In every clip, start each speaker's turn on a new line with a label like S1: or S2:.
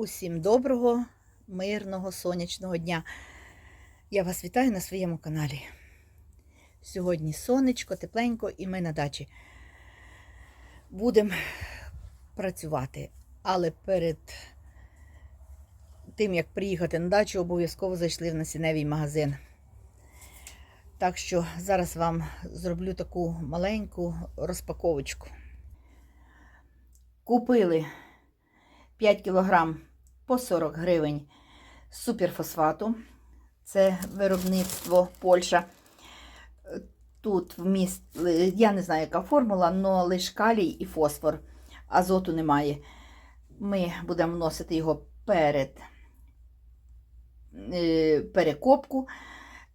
S1: Усім доброго, мирного, сонячного дня. Я вас вітаю на своєму каналі. Сьогодні сонечко, тепленько, і ми на дачі будемо працювати. Але перед тим, як приїхати на дачу, обов'язково зайшли в насінневий магазин. Так що зараз вам зроблю таку маленьку розпаковочку. Купили 5 кг по 40 гривень суперфосфату. Це виробництво Польща. Тут вміст, я не знаю, яка формула, але лише калій і фосфор. Азоту немає. Ми будемо вносити його перед е, перекопку.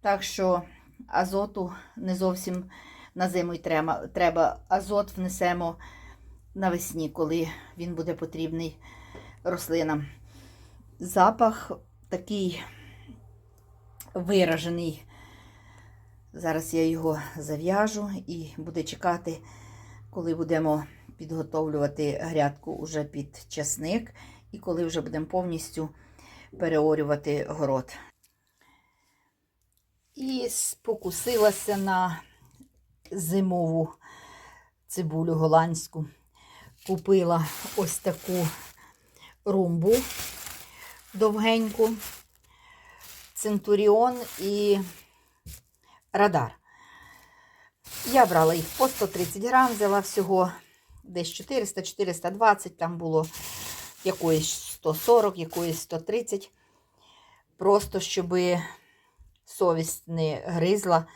S1: Так що азоту не зовсім на зиму й треба. Треба азот внесемо навесні, коли він буде потрібний рослинам. Запах такий виражений. Зараз я його зав'яжу і буде чекати, коли будемо підготовлювати грядку уже під часник, і коли вже будемо повністю переорювати город. І спокусилася на зимову цибулю голландську. Купила ось таку румбу довгеньку, центуріон і радар. Я брала їх по 130 грам, взяла всього десь 400-420, там було якоїсь 140, якоїсь 130. Просто щоб совість не гризла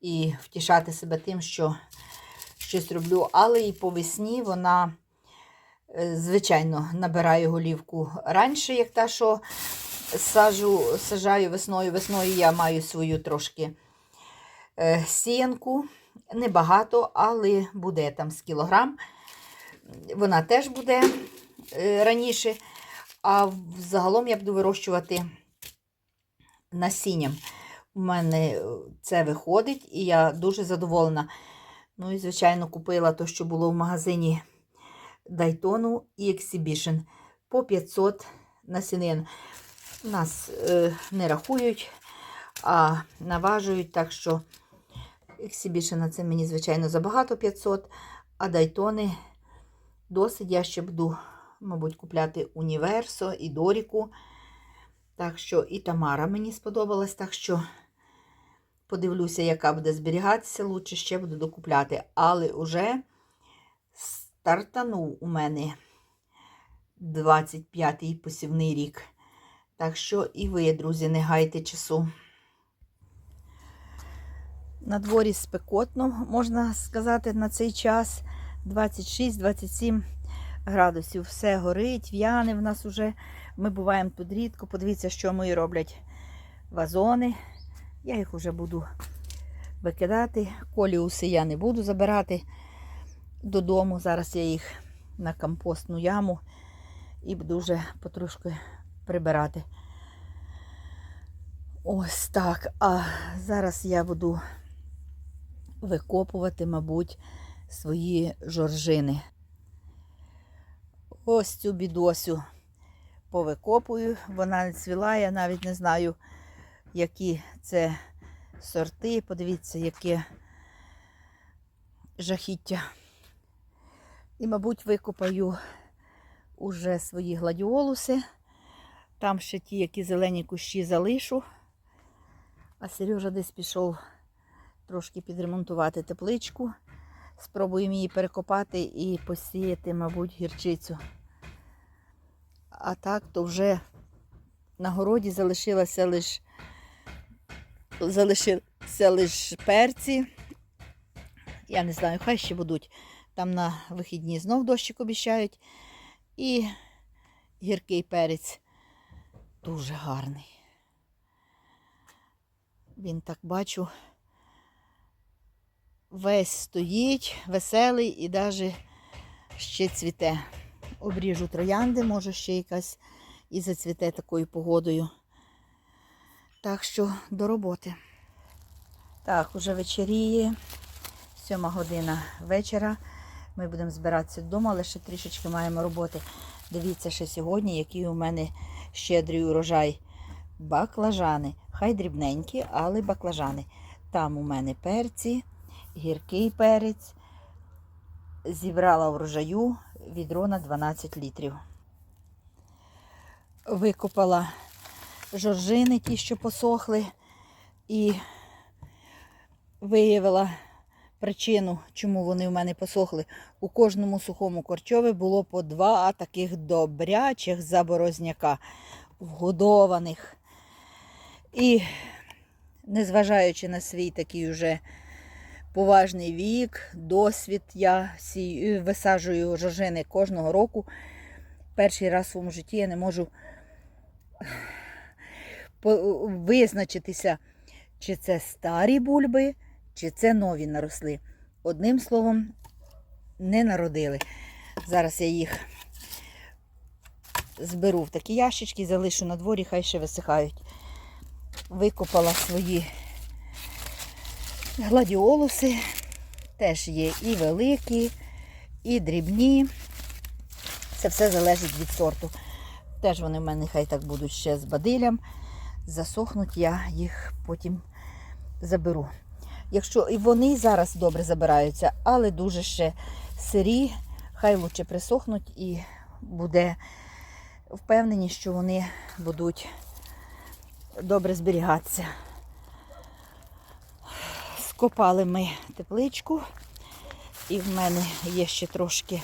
S1: і втішати себе тим, що щось роблю. Але і по весні вона, звичайно, набирає голівку раніше, як та, що сажу, сажаю весною. Весною я маю свою трошки е, сіянку. Небагато, але буде там з кілограм. Вона теж буде е, раніше. А загалом я буду вирощувати насінням. У мене це виходить, і я дуже задоволена. Ну і, звичайно, купила те, що було в магазині Дайтону і Exhibition по 500 насінин. Нас е, не рахують, а наважують, так що Exhibition це мені, звичайно, забагато 500, а Дайтони досить. Я ще буду, мабуть, купляти Універсо і Доріку. Так що і Тамара мені сподобалась, так що подивлюся, яка буде зберігатися, лучше ще буду докупляти. Але вже стартанув у мене 25-й посівний рік. Так що і ви, друзі, не гайте часу. На дворі спекотно, можна сказати, на цей час 26-27 градусів. Все горить, в'яне в нас уже. Ми буваємо тут рідко. Подивіться, що мої роблять вазони. Я їх вже буду викидати. Коліуси я не буду забирати додому. Зараз я їх на компостну яму і буду вже потрошки прибирати. Ось так. А зараз я буду викопувати, мабуть, свої жоржини. Ось цю бідосю повикопую. Вона не цвіла, я навіть не знаю, які це сорти. Подивіться, яке жахіття. І, мабуть, викопаю уже свої гладіолуси. Там ще ті, які зелені кущі залишу. А Сережа десь пішов трошки підремонтувати тепличку. Спробуємо її перекопати і посіяти, мабуть, гірчицю. А так, то вже на городі залишилося лише залишилися лише перці. Я не знаю, хай ще будуть. Там на вихідні знов дощик обіщають. І гіркий перець дуже гарний. Він так бачу, весь стоїть, веселий і навіть ще цвіте. Обріжу троянди, може ще якась і зацвіте такою погодою. Так що до роботи. Так, уже вечеріє, сьома година вечора. Ми будемо збиратися вдома, але ще трішечки маємо роботи. Дивіться, ще сьогодні, який у мене щедрий урожай. Баклажани. Хай дрібненькі, але баклажани. Там у мене перці, гіркий перець. Зібрала врожаю відро на 12 літрів. Викопала жоржини, ті, що посохли, і виявила причину, чому вони в мене посохли. У кожному сухому корчові було по два таких добрячих заборозняка, вгодованих. І, незважаючи на свій такий уже поважний вік, досвід, я висаджую жожини кожного року. Перший раз в своєму житті я не можу визначитися, чи це старі бульби, чи це нові наросли. Одним словом, не народили. Зараз я їх зберу в такі ящички, залишу на дворі, хай ще висихають. Викопала свої гладіолуси. Теж є і великі, і дрібні. Це все залежить від сорту. Теж вони в мене хай так будуть ще з бадилям. Засохнуть, я їх потім заберу. Якщо і вони зараз добре забираються, але дуже ще сирі, хай лучше присохнуть і буде впевнені, що вони будуть добре зберігатися. Скопали ми тепличку, і в мене є ще трошки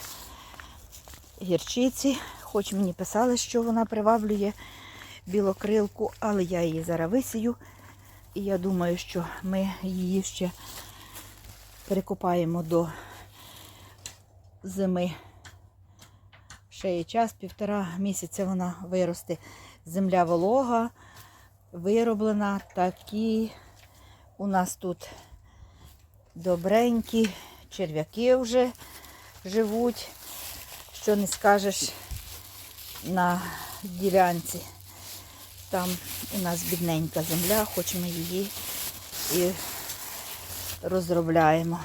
S1: гірчиці. Хоч мені писали, що вона приваблює білокрилку, але я її зараз висію. І я думаю, що ми її ще перекопаємо до зими. Ще є час, півтора місяця вона виросте. Земля волога, вироблена. Такі у нас тут добренькі черв'яки вже живуть. Що не скажеш на ділянці. Там у нас бідненька земля, хоч ми її і розробляємо.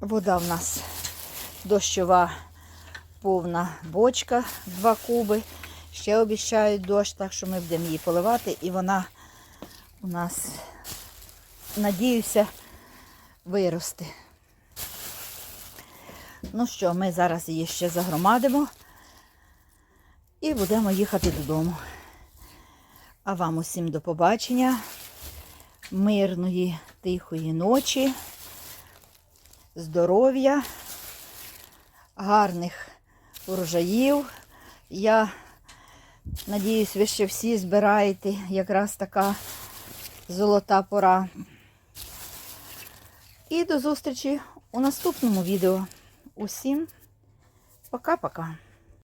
S1: Вода в нас дощова повна бочка, 2 куби. Ще обіцяють дощ, так що ми будемо її поливати, і вона у нас, надіюся, виросте. Ну що, ми зараз її ще загромадимо і будемо їхати додому. А вам усім до побачення, мирної, тихої ночі, здоров'я, гарних урожаїв. Я надіюсь, ви ще всі збираєте якраз така золота пора. І до зустрічі у наступному відео. Усім пока-пока.